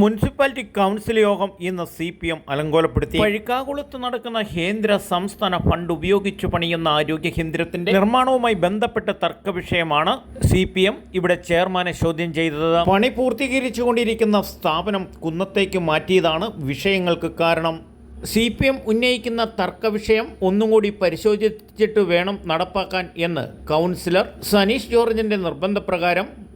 Municipality council യോഗം ഇന്ന് C P M അലങ്കോലപ്പെടുത്തി. വഴിക്കാകുളത്ത് നടക്കുന്ന കേന്ദ്ര സംസ്ഥാന ഫണ്ട് ഉപയോഗിച്ച് പണിയുന്ന ആരോഗ്യ കേന്ദ്രത്തിന്റെ നിർമ്മാണവുമായി ബന്ധപ്പെട്ട തർക്ക വിഷയമാണ് സി പി എം ഇവിടെ ചെയർമാനെ ചോദ്യം ചെയ്തത്. പണി പൂർത്തീകരിച്ചുകൊണ്ടിരിക്കുന്ന സ്ഥാപനം കുന്നത്തേക്ക് മാറ്റിയതാണ് വിഷയങ്ങൾക്ക് കാരണം. സി പി എം ഉന്നയിക്കുന്ന തർക്ക വിഷയം ഒന്നും കൂടി പരിശോധിച്ചിട്ട് വേണം നടപ്പാക്കാൻ എന്ന് കൗൺസിലർ സനീഷ് ജോർജിന്റെ നിർബന്ധപ്രകാരം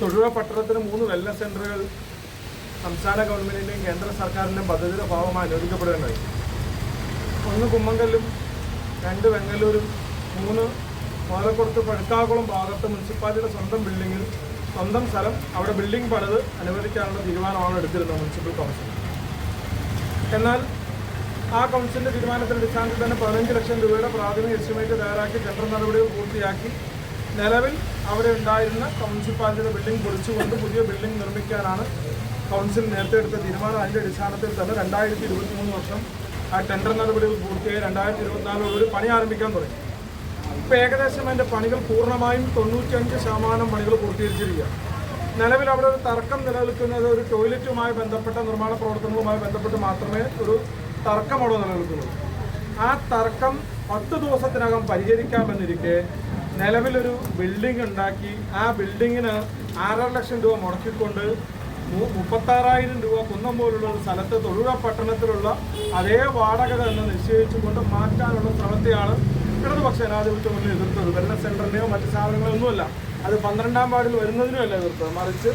തൊടുപുഴ പട്ടണത്തിന് മൂന്ന് വെൽനസ് സെന്ററുകൾ സംസ്ഥാന ഗവൺമെന്റിന്റെയും കേന്ദ്ര സർക്കാരിന്റെയും പദ്ധതിയുടെ ഭാഗമായി അനുവദിക്കപ്പെടുകയുണ്ടായി ഒന്ന് കുമ്മങ്കല്ലും രണ്ട് വെങ്ങല്ലൂരും മൂന്ന് കോലക്കുളത്ത് പഴുക്കാകുളം ഭാഗത്ത് മുനിസിപ്പാലിറ്റിയുടെ സ്വന്തം ബിൽഡിങ്ങിൽ സ്വന്തം സ്ഥലം അവിടെ ബിൽഡിംഗ് പണിത് അനുവദിക്കാനുള്ള തീരുമാനമാണ് എടുത്തിരുന്നത് മുനിസിപ്പൽ കൗൺസിൽ എന്നാൽ ആ കൗൺസിലിന്റെ തീരുമാനത്തിന്റെ അടിസ്ഥാനത്തിൽ തന്നെ പതിനഞ്ച് ലക്ഷം രൂപയുടെ പ്രാഥമിക എസ്റ്റിമേറ്റ് തയ്യാറാക്കി ടെൻഡർ നടപടികൾ പൂർത്തിയാക്കി. നിലവിൽ അവിടെ ഉണ്ടായിരുന്ന മുനിസിപ്പാലിറ്റിയുടെ ബിൽഡിംഗ് പൊളിച്ചുകൊണ്ട് പുതിയ ബിൽഡിംഗ് നിർമ്മിക്കാനാണ് കൗൺസിൽ നേരത്തെ എടുത്ത തീരുമാനം. അതിന്റെ അടിസ്ഥാനത്തിൽ തന്നെ രണ്ടായിരത്തി ഇരുപത്തി മൂന്ന് വർഷം ആ ടെൻഡർ നടപടികൾ പൂർത്തിയായി. രണ്ടായിരത്തി ഒരു പണി ആരംഭിക്കാൻ തുടങ്ങി. ഇപ്പോൾ ഏകദേശം അതിന്റെ പണികൾ പൂർണമായും തൊണ്ണൂറ്റിയഞ്ച് ശതമാനം പണികൾ പൂർത്തീകരിച്ചിരിക്കുകയാണ്. നിലവിൽ അവിടെ ഒരു തർക്കം നിലനിൽക്കുന്നത് ഒരു ടോയ്ലറ്റുമായി ബന്ധപ്പെട്ട നിർമ്മാണ പ്രവർത്തനങ്ങളുമായി ബന്ധപ്പെട്ട് മാത്രമേ ഒരു തർക്കം അവിടെ നിലനിൽക്കുന്നുള്ളൂ ആ തർക്കം പത്ത് ദിവസത്തിനകം പരിഹരിക്കാമെന്നിരിക്കെ നിലവിലൊരു ബിൽഡിംഗ് ഉണ്ടാക്കി ആ ബിൽഡിങ്ങിന് ആറര ലക്ഷം രൂപ മുടക്കിക്കൊണ്ട് മുപ്പത്താറായിരം രൂപ കുന്നം പോലുള്ള ഒരു സ്ഥലത്ത് തൊഴിലുറ പട്ടണത്തിലുള്ള അതേ വാടക തന്നെ നിശ്ചയിച്ചുകൊണ്ട് മാറ്റാനുള്ള ശ്രമത്തെയാണ് ഇടതുപക്ഷ ജനാധിപത്യ മുന്നിൽ എതിർത്തത്. ഭരണ സെന്ററിന്റെയോ മറ്റ് സ്ഥാപനങ്ങളോ ഒന്നുമല്ല അത് പന്ത്രണ്ടാം വാർഡിൽ വരുന്നതിനുമല്ല എതിർത്തത് മറിച്ച്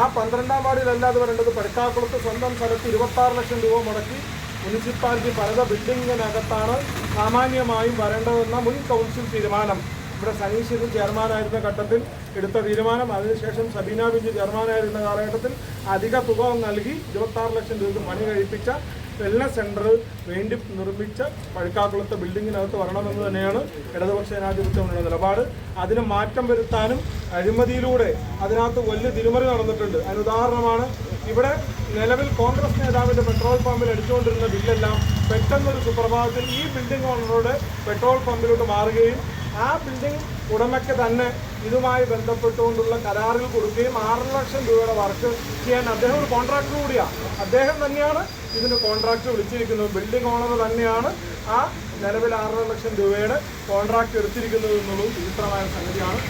ആ പന്ത്രണ്ടാം വാർഡിലല്ല അത് വരേണ്ടത് പടുക്കാക്കുളത്ത് സ്വന്തം സ്ഥലത്ത് ഇരുപത്താറ് ലക്ഷം രൂപ മുടക്കി മുനിസിപ്പാലിറ്റി പലത ബിൽഡിങ്ങിനകത്താണ് സാമാന്യമായും വരേണ്ടതെന്ന മുൻ കൗൺസിൽ തീരുമാനം. ഇവിടെ സനീഷിന് ചെയർമാനായിരുന്ന ഘട്ടത്തിൽ എടുത്ത തീരുമാനം. അതിനുശേഷം സബീന ബിജു ചെയർമാനായിരുന്ന കാലഘട്ടത്തിൽ അധിക തുക നൽകി ഇരുപത്താറ് ലക്ഷം രൂപ പണി കഴിപ്പിച്ച വെൽനസ് സെന്റർ വേണ്ടി നിർമ്മിച്ച പഴുക്കാക്കുളത്തെ ബിൽഡിങ്ങിനകത്ത് വരണമെന്ന് തന്നെയാണ് ഇടതുപക്ഷ ജനാധിപത്യമുള്ള നിലപാട്. അതിന് മാറ്റം വരുത്താനും അഴിമതിയിലൂടെ അതിനകത്ത് വലിയ തിരുമറി നടന്നിട്ടുണ്ട്. അതിന് ഉദാഹരണമാണ് ഇവിടെ നിലവിൽ കോൺഗ്രസ് നേതാവിന്റെ പെട്രോൾ പമ്പിൽ അടിച്ചുകൊണ്ടിരുന്ന ബില്ലെല്ലാം പെട്ടെന്നൊരു സുപ്രഭാതത്തിൽ ഈ ബിൽഡിംഗ് ഓണറുടെ പെട്രോൾ പമ്പിലോട്ട് മാറുകയും ആ ബിൽഡിംഗ് ഉടമയ്ക്ക് തന്നെ ഇതുമായി ബന്ധപ്പെട്ടുകൊണ്ടുള്ള കരാറിൽ കൊടുക്കുകയും ആറ് ലക്ഷം രൂപയുടെ വർക്ക് ചെയ്യാൻ അദ്ദേഹം ഒരു കോൺട്രാക്ടർ കൂടിയാണ്. അദ്ദേഹം തന്നെയാണ് ഇതിന് കോൺട്രാക്ട് വിളിച്ചിരിക്കുന്നത് ബിൽഡിംഗ് ഓണർ തന്നെയാണ് ആ നിലവിൽ ആറര ലക്ഷം രൂപയുടെ കോൺട്രാക്ട് എടുത്തിരിക്കുന്നത് എന്നുള്ളത് വിചിത്രമായ സംഗതിയാണ്.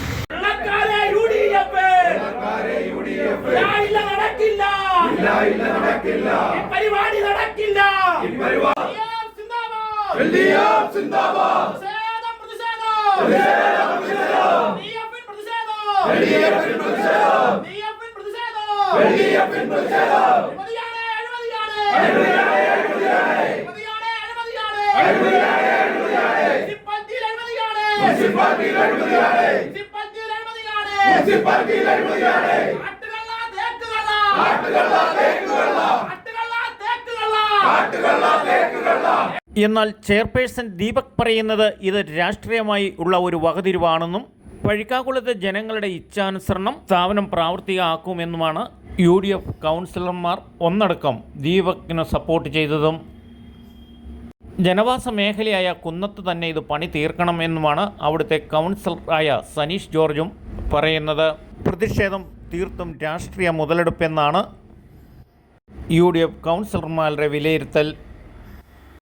നടക്കില്ല. ഈ പരിപാടി നടക്കില്ല. സിന്ദാബാദ്. പ്രതിഷേധം, പ്രതിഷേധം. DF -ൻ പ്രതിഷേധം. എന്നാൽ ചെയർപേഴ്സൺ ദീപക് പറയുന്നത് ഇത് രാഷ്ട്രീയമായി ഉള്ള ഒരു വകതിരിവാണെന്നും പഴിക്കാകുളത്തെ ജനങ്ങളുടെ ഇച്ഛാനുസരണം സ്ഥാപനം പ്രാവർത്തികമാക്കുമെന്നുമാണ് യു ഡി എഫ് കൗൺസിലർമാർ ഒന്നടക്കം ദീപകിന് സപ്പോർട്ട് ചെയ്തതും ജനവാസ മേഖലയായ കുന്നത്ത് തന്നെ ഇത് പണി തീർക്കണമെന്നുമാണ് അവിടുത്തെ കൗൺസിലറായ സനീഷ് ജോർജും പറയുന്നത്. പ്രതിഷേധം തീർത്തും രാഷ്ട്രീയ മുതലെടുപ്പെന്നാണ് യു ഡി എഫ് കൗൺസിലർമാരുടെ വിലയിരുത്തൽ.